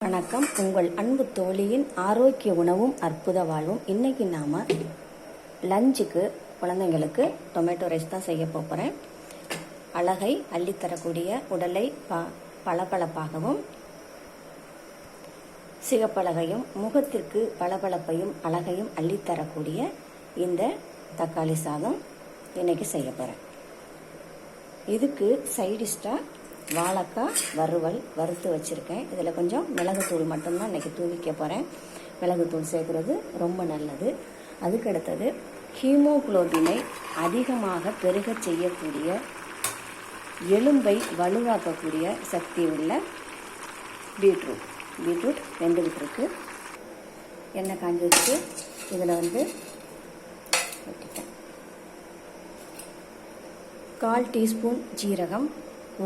வணக்கம். உங்கள் அன்பு தோழியின் ஆரோக்கிய உணவும் அற்புத வாழ்வும். இன்னைக்கு நாம லஞ்சுக்கு குழந்தைங்களுக்கு டொமேட்டோ ரைஸ் தான் செய்ய போகிறேன் அழகை அள்ளித்தரக்கூடிய உடலை ப பளபளப்பாகவும் சிகப்பழகையும் முகத்திற்கு பளபளப்பையும் அழகையும் அள்ளித்தரக்கூடிய இந்த தக்காளி சாதம் இன்னைக்கு செய்ய போகிறேன் இதுக்கு சைடிஷ்டாக வாழைக்காய் வறுவல் வறுத்து வச்சுருக்கேன். இதில் கொஞ்சம் மிளகுத்தூள் மட்டும்தான் இன்றைக்கி தூவிக்க போகிறேன் மிளகுத்தூள் சேர்க்குறது ரொம்ப நல்லது. அதுக்கடுத்தது ஹீமோகுளோபினை அதிகமாக பெருக செய்யக்கூடிய எலும்பை வலுவாக்கக்கூடிய சக்தி உள்ள பீட்ரூட். பீட்ரூட் வெந்துக்கிட்டு இருக்கு. எண்ணெய் காஞ்சிருக்கு இதில் வந்து கால் டீஸ்பூன் ஜீரகம்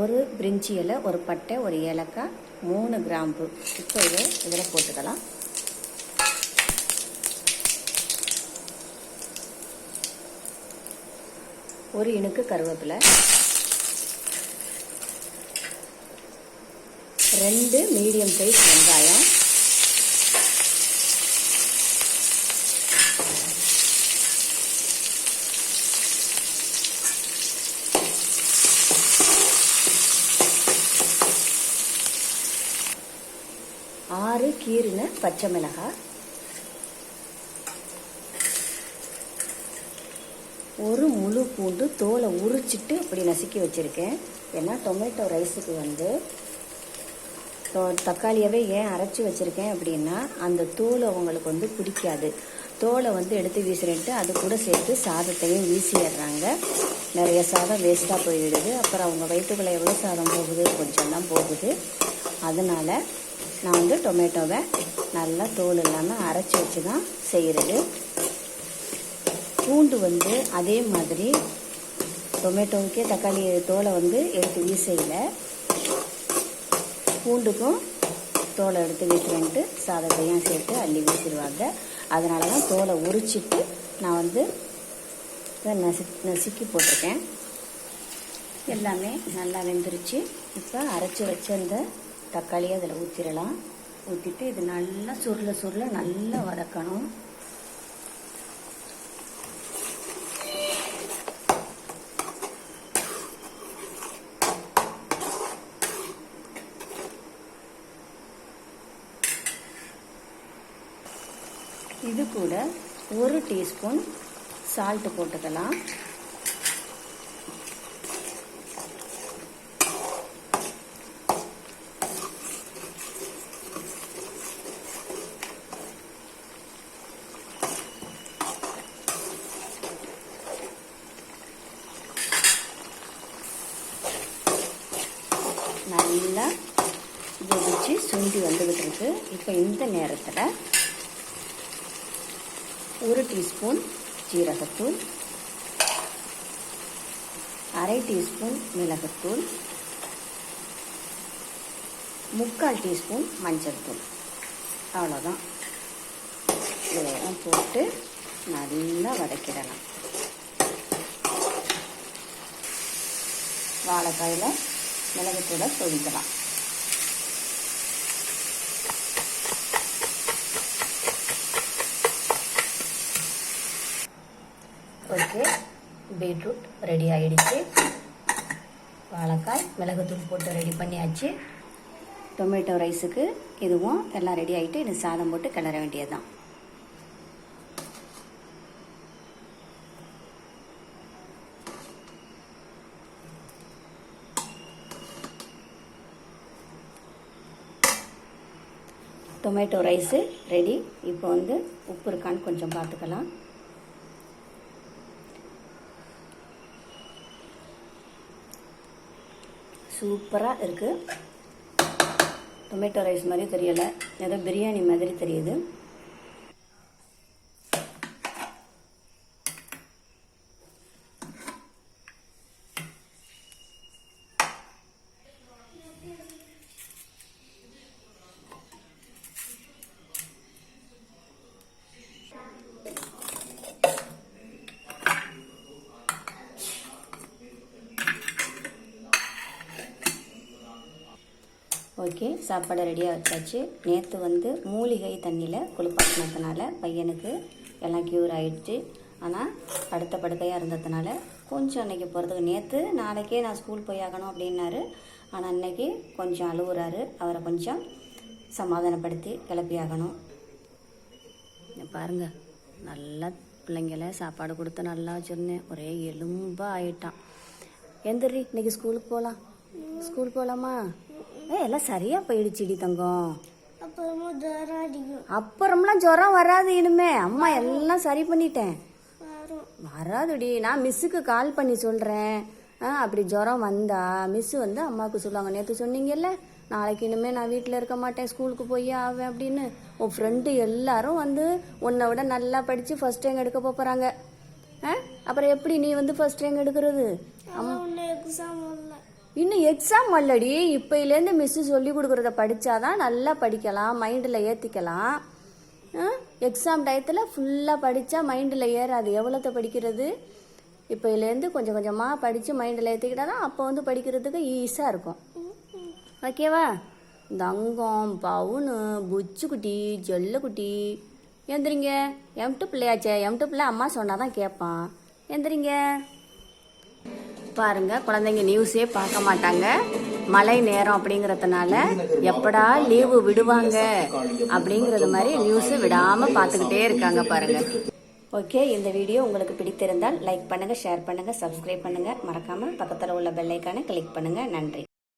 ஒரு பிரிஞ்சி இலை ஒரு பட்டை ஒரு ஏலக்காய் மூணு கிராம்பு. இப்போ இதை இதில் போட்டுக்கலாம். ஒரு இணுக்கு கருவேப்பிலை. ரெண்டு மீடியம் சைஸ் வெங்காயம். ஆறு கீரின பச்சை மிளகாய் ஒரு முழு பூண்டு தோலை உரிச்சிட்டு இப்படி நசுக்கி வச்சுருக்கேன். ஏன்னா டொமேட்டோ ரைஸுக்கு வந்து தக்காளியவே ஏன் அரைச்சி வச்சுருக்கேன் அப்படின்னா அந்த தோல் அவங்களுக்கு வந்து பிடிக்காது. தோலை வந்து எடுத்து வீசுறேன்ட்டு அது கூட சேர்த்து சாதத்தையும் வீசிடுறாங்க. நிறைய சாதம் வேஸ்ட்டாக போயிடுது. அப்புறம் அவங்க வயிற்றுக்குள்ளே எவ்வளோ சாதம் போகுது? கொஞ்சம் தான் போகுது. அதனால் நான் வந்து டொமேட்டோவை நல்லா தோல் இல்லாமல் அரைச்சி வச்சு தான் செய்கிறது பூண்டு வந்து அதே மாதிரி டொமேட்டோவுக்கே தக்காளி தோலை வந்து எடுத்து வீசையில். பூண்டுக்கும் தோலை எடுத்து வீசுறேன்ட்டு சாதத்தையும் சேர்த்து அள்ளி வீசிடுவாங்க. அதனால தான் தோலை உரிச்சிட்டு நான் வந்து நசு நசி நசுக்கி போட்டிருக்கேன். எல்லாமே நல்லா வெந்துருச்சு. இப்போ அரைச்சி வச்ச தக்காளியை அதில் ஊற்றிடலாம் ஊற்றிட்டு இது நல்லா சுருள சுருள நல்லா வதக்கணும். இது கூட ஒரு டீஸ்பூன் சால்ட் போட்டுக்கலாம். நல்லா கொதிச்சு சுண்டி வந்துக்கிட்டு இருக்கு இப்போ இந்த நேரத்தில் ஒரு டீஸ்பூன் ஜீரகத்தூள் அரை டீஸ்பூன் மிளகுத்தூள் முக்கால் டீஸ்பூன் மஞ்சள் தூள். அவ்வளோதான் இதெல்லாம் போட்டு நல்லா வதக்கிடலாம். வாழைக்காயில் மிளகுத்தூளை தொழிக்கலாம் ஓகே பீட்ரூட் ரெடி ஆயிடுச்சு. வாழைக்காய் மிளகுத்தூள் போட்டு ரெடி பண்ணியாச்சு. டொமேட்டோ ரைஸுக்கு இதுவும் எல்லாம் ரெடி ஆகிட்டு இது சாதம் போட்டு கிளற வேண்டியதுதான். டொமேட்டோ ரைஸு ரெடி இப்போ வந்து உப்பு இருக்கான்னு கொஞ்சம் பார்த்துக்கலாம். சூப்பராக இருக்குது டொமேட்டோ ரைஸ் மாதிரி தெரியலை. ஏதோ பிரியாணி மாதிரி தெரியுது. ஓகே சாப்பாடு ரெடியாக வச்சாச்சு. நேற்று வந்து மூலிகை தண்ணியில் குளிப்பாட்டினதுனால பையனுக்கு எல்லாம் க்யூர் ஆகிடுச்சு ஆனால் படுத்த படுக்கையாக இருந்ததுனால கொஞ்சம் அன்னைக்கு போகிறதுக்கு நேற்று நாளைக்கே நான் ஸ்கூல் போய் ஆகணும் அப்படின்னாரு. ஆனால் அன்னைக்கு கொஞ்சம் அழுகுறாரு அவரை கொஞ்சம் சமாதானப்படுத்தி கிளப்பி ஆகணும். பாருங்கள் பாருங்க நல்லா பிள்ளைங்கள சாப்பாடு கொடுத்து நல்லா வச்சுருந்தேன். ஒரே எலும்பாக ஆயிட்டான். எந்திரி இன்னைக்கு ஸ்கூலுக்கு போகலாம் ஸ்கூல் போகலாமா ஏ எல்லாம் சரியாக போயிடுச்சுடி தங்கம். அப்புறமா ஜுரம் அடிக்கும். அப்புறம்லாம் ஜுரம் வராது இனிமே. அம்மா எல்லாம் சரி பண்ணிட்டேன். வராதுடி. நான் மிஸ்ஸுக்கு கால் பண்ணி சொல்கிறேன் ஆ அப்படி ஜுரம் வந்தா மிஸ் வந்து அம்மாவுக்கு சொல்லுவாங்க நேற்று சொன்னீங்கல்ல நாளைக்கு இனிமே நான் வீட்டில் இருக்க மாட்டேன் ஸ்கூலுக்கு போய் ஆவேன் அப்படின்னு. உன் ஃப்ரெண்டு எல்லாரும் வந்து உன்னை விட நல்லா படித்து ஃபர்ஸ்ட் ரேங்க் எடுக்க போகிறாங்க ஆ அப்புறம் எப்படி நீ வந்து ஃபர்ஸ்ட் ரேங்க் எடுக்கிறது? இன்னும் எக்ஸாம் வரலடி இப்பையிலேருந்து மிஸ்ஸு சொல்லி கொடுக்குறத படித்தாதான் நல்லா படிக்கலாம் மைண்டில் ஏற்றிக்கலாம் எக்ஸாம் டயத்தில் ஃபுல்லாக படித்தா மைண்டில் ஏறாது. எவ்வளோத்த படிக்கிறது? இப்பையிலேருந்து கொஞ்சம் கொஞ்சமாக படித்து மைண்டில் ஏற்றிக்கிட்டா தான் அப்போ வந்து படிக்கிறதுக்கு ஈஸியாக இருக்கும். ஓகேவா தங்கம் பவுனு புச்சுக்குட்டி ஜல்லுக்குட்டி எந்திரிங்க. எம்ட்டு பிள்ளையாச்சே. எம்ட்டு பிள்ளை அம்மா சொன்னால் தான் கேட்பான். எந்திரிங்க. பாருங்க குழந்தைங்க நியூஸே பார்க்க மாட்டாங்க. மழை நேரம் அப்படிங்கறதுனால எப்படா லீவு விடுவாங்க அப்படிங்கறது மாதிரி நியூஸ் விடாம பார்த்துக்கிட்டே இருக்காங்க பாருங்க. ஓகே இந்த வீடியோ உங்களுக்கு பிடித்திருந்தால் லைக் பண்ணுங்க ஷேர் பண்ணுங்க சப்ஸ்கிரைப் பண்ணுங்க. மறக்காம பக்கத்தில் உள்ள பெல்லைக்கான கிளிக் பண்ணுங்க. நன்றி.